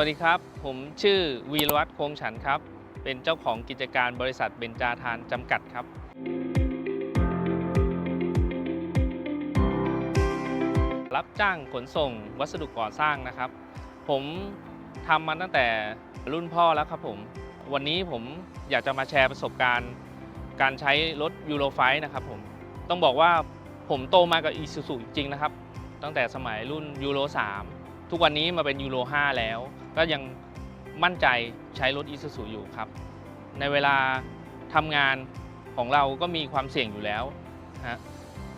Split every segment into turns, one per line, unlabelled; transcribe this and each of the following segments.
สวัสดีครับ ผมชื่อวีรวัตรคงฉันครับ เป็นเจ้าของกิจการบริษัทเบญจาทานจำกัดครับ รับจ้างขนส่งวัสดุก่อสร้างนะครับ ผมทำมาตั้งแต่รุ่นพ่อแล้วครับผม วันนี้ผมอยากจะมาแชร์ประสบการณ์ การใช้รถยูโรไฟนะครับผม ต้องบอกว่าผมโตมากับ i s u z u จริงนะครับ ตั้งแต่สมัยรุ่นยูโร3ทุกวันนี้มาเป็นยูโร5แล้ว ก็ยังมั่นใจใช้รถ i s u z u อยู่ครับ ในเวลาทำงานของเราก็มีความเสี่ยงอยู่แล้วฮะ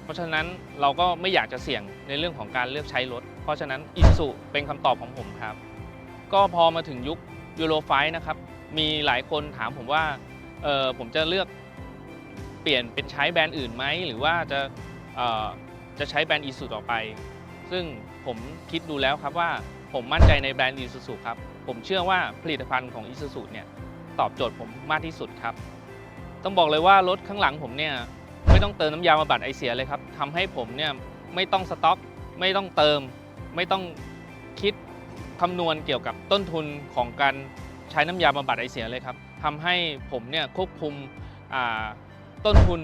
เพราะฉะนั้นเราก็ไม่อยากจะเสี่ยงในเรื่องของการเลือกใช้รถ เพราะฉะนั้น i s u z u เป็นคำตอบของผมครับ ก็พอมาถึงยุคยูโรไฟนะครับ มีหลายคนถามผมว่าเออผมจะเลือกเปลี่ยนเป็นใช้แบรนด์อื่นไหม หรือว่าจะจะใช้แบรนด์อีซูต่อไป ซึ่งผมคิดดูแล้วครับว่าผมมั่นใจในแบรนด์อีซูซูครับ ผมเชื่อว่าผลิตภัณฑ์ของอีซูซูเนี่ยตอบโจทย์ผมมากที่สุดครับ ต้องบอกเลยว่ารถข้างหลังผมเนี่ยไม่ต้องเติมน้ำยาบำบัดไอเสียเลยครับทำให้ผมเนี่ยไม่ต้องสต็อก ไม่ต้องเติม ไม่ต้องคิดคำนวณเกี่ยวกับต้นทุนของการใช้น้ำยาบำบัดไอเสียเลยครับทำให้ผมเนี่ยควบคุมต้นทุน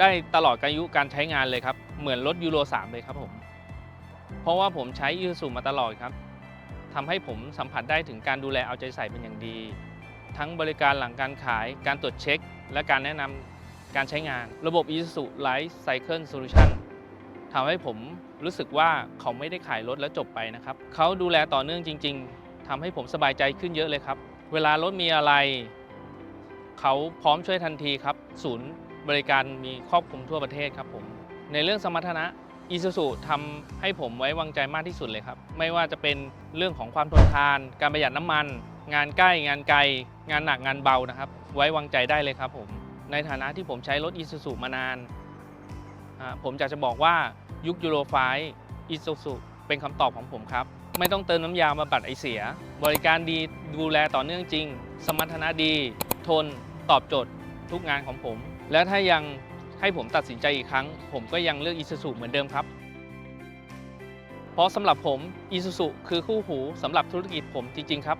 ได้ตลอดอายุการใช้งานเลยครับ เหมือนรถยูโร 3 เลยครับผม เพราะว่าผมใช้ยูสุมาตลอดครับทำให้ผมสัมผัสได้ถึงการดูแลเอาใจใส่เป็นอย่างดี ทั้งบริการหลังการขาย การตรวจเช็ค และการแนะนำการใช้งาน ระบบ Isuzu Life Cycle Solution ทำให้ผมรู้สึกว่าเขาไม่ได้ขายรถแล้วจบไปนะครับ เขาดูแลต่อเนื่องจริง ๆทำให้ผมสบายใจขึ้นเยอะเลยครับ เวลารถมีอะไร เขาพร้อมช่วยทันทีครับ ศูนย์บริการมีครอบคลุมทั่วประเทศครับผม ในเรื่องสมรรถนะ อีซูซูทำให้ผมไว้วางใจมากที่สุดเลยครับ ไม่ว่าจะเป็นเรื่องของความทนทาน การประหยัดน้ำมัน งานใกล้งานไกล งานหนักงานเบานะครับ ไว้วางใจได้เลยครับผมในฐานะที่ผมใช้รถอีซูซูมานาน ผมอยากจะบอกว่ายุคยูโรไฟอีซูซูเป็นคำตอบของผมครับ ไม่ต้องเติมน้ำยามาบัดไอเสีย บริการดีดูแลต่อเนื่องจริง สมรรถนะดี ทน ตอบโจทย์ทุกงานของผม และถ้ายัง ให้ผมตัดสินใจอีกครั้ง ผมก็ยังเลือก Isuzu เหมือนเดิมครับ เพราะสำหรับผม Isuzu คือคู่หูสำหรับธุรกิจผมจริง ๆ ครับ